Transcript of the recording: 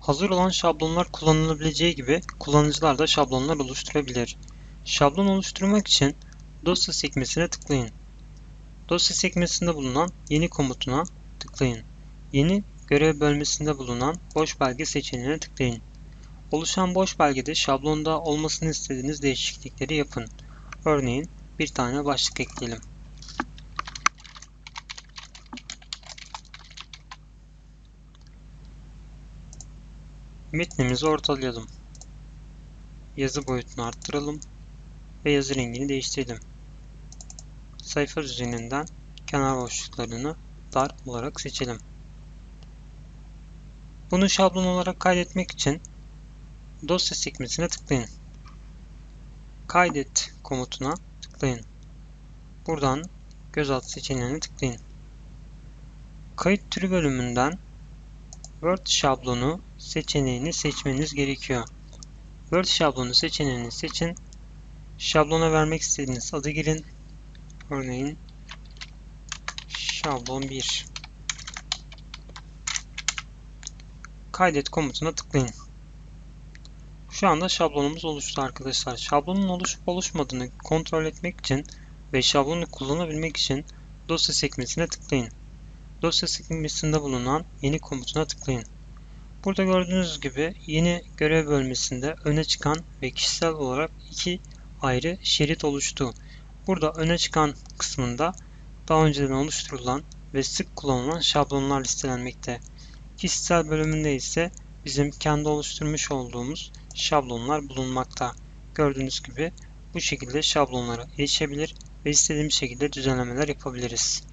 Hazır olan şablonlar kullanılabileceği gibi kullanıcılar da şablonlar oluşturabilir. Şablon oluşturmak için dosya sekmesine tıklayın. Dosya sekmesinde bulunan yeni komutuna tıklayın. Yeni görev bölmesinde bulunan boş belge seçeneğine tıklayın. Oluşan boş belgede şablonda olmasını istediğiniz değişiklikleri yapın. Örneğin bir tane başlık ekleyelim. Metnimizi ortalayalım. Yazı boyutunu arttıralım ve yazı rengini değiştirelim. Sayfa düzeninden kenar boşluklarını dar olarak seçelim. Bunu şablon olarak kaydetmek için dosya sekmesine tıklayın. Kaydet komutuna tıklayın. Buradan gözaltı seçeneğine tıklayın. Kayıt türü bölümünden Word şablonu seçeneğini seçmeniz gerekiyor. Word şablonu seçeneğini seçin. Şablona vermek istediğiniz adı girin. Örneğin şablon 1. Kaydet komutuna tıklayın. Şu anda şablonumuz oluştu arkadaşlar. Şablonun oluşup oluşmadığını kontrol etmek için ve şablonu kullanabilmek için dosya sekmesine tıklayın. Dosya sekmesinde bulunan yeni komutuna tıklayın. Burada gördüğünüz gibi yeni görev bölmesinde öne çıkan ve kişisel olarak iki ayrı şerit oluştu. Burada öne çıkan kısmında daha önceden oluşturulan ve sık kullanılan şablonlar listelenmekte. Kişisel bölümünde ise bizim kendi oluşturmuş olduğumuz şablonlar bulunmakta. Gördüğünüz gibi bu şekilde şablonlara erişebilir ve istediğimiz şekilde düzenlemeler yapabiliriz.